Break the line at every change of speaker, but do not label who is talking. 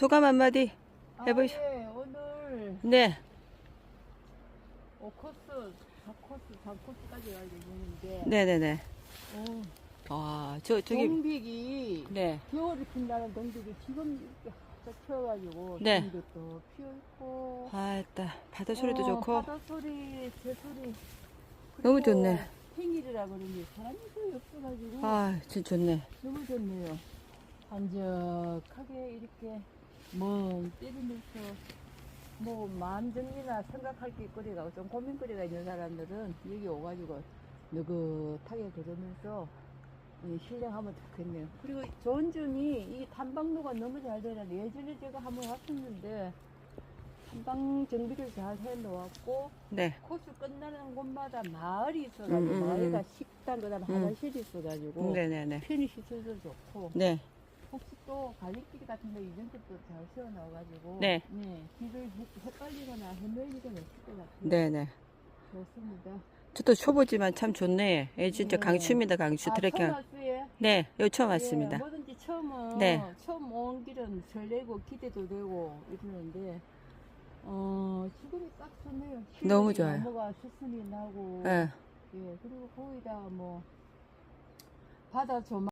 소감 한마디 해보시-
아, 예, 오늘
네.
오 코스, 4코스, 4코스까지 가야 되는데
네네네.
어,
아, 저, 저기,
동백이
네.
겨울에 핀다는 동백이 지금 이렇게 활짝 펴가지고
네.
또 피어있고
아 따, 바다 소리도
어,
좋고.
바다 소리, 새 소리
너무 좋네.
생일이라 그런지 사람이 거의 없어가지고
아, 진짜 좋네.
너무 좋네요. 한적하게 멍 때리면서 뭐 마음 정리나 생각할 게 거리가 좀 고민거리가 있는 사람들은 여기 오가지고 느긋하게 걸으면서 이 힐링하면 좋겠네요. 그리고 좋은 점이 이 탐방로가 너무 잘 되는데 예전에 제가 한번 왔었는데 탐방 정비를 잘 해놓았고
네.
코스 끝나는 곳마다 마을이 있어가지고
음, 음, 음.
식당 그다음
음.
화장실이 있어가지고
네네네.
편의 시설도 좋고
네.
혹시 또 갈림길 같은 거 이런 것도 잘 세워놔가지고
네.
길을 헷- 헷갈리거나 헤매리거나 싶을 것 같아요.
네네.
좋습니다.
저도 초보지만 참 좋네. 예, 진짜
네.
강추입니다, 강추.
아,
트레킹.
처음 왔어요?
네, 여기 처음 왔습니다.
예, 뭐든지 처음은
네.
처음 온 길은 설레고 기대도 되고 이러는데 어 지금이 딱 좋네요.
너무 좋아요.
나무가 수순이 나고
예.
예 그리고 거기다 뭐 바다 조망